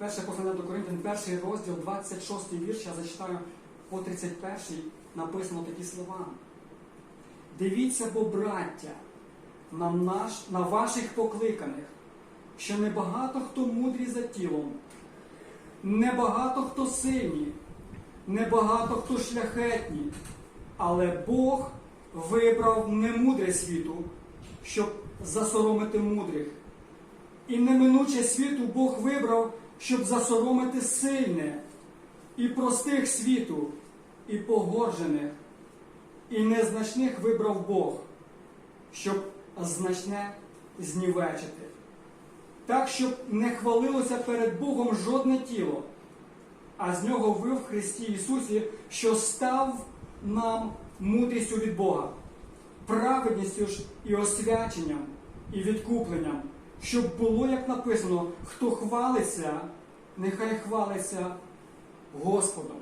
Перше послання до Коринтян, перший розділ, 26 вірш, я зачитаю по 31 написано такі слова. Дивіться, бо браття, на, наш, на ваших покликаних, що небагато хто мудрі за тілом, небагато хто сильні, небагато хто шляхетні, але Бог вибрав немудре світу, щоб засоромити мудрих. І неминуче світу Бог вибрав, щоб засоромити сильне, і простих світу, і погоржених, і незначних вибрав Бог, щоб значне знівечити. Так, щоб не хвалилося перед Богом жодне тіло, а з нього ви в Христі Ісусі, що став нам мудрістю від Бога, праведністю ж і освяченням, і відкупленням, щоб було, як написано, хто хвалиться, нехай хвалиться Господом.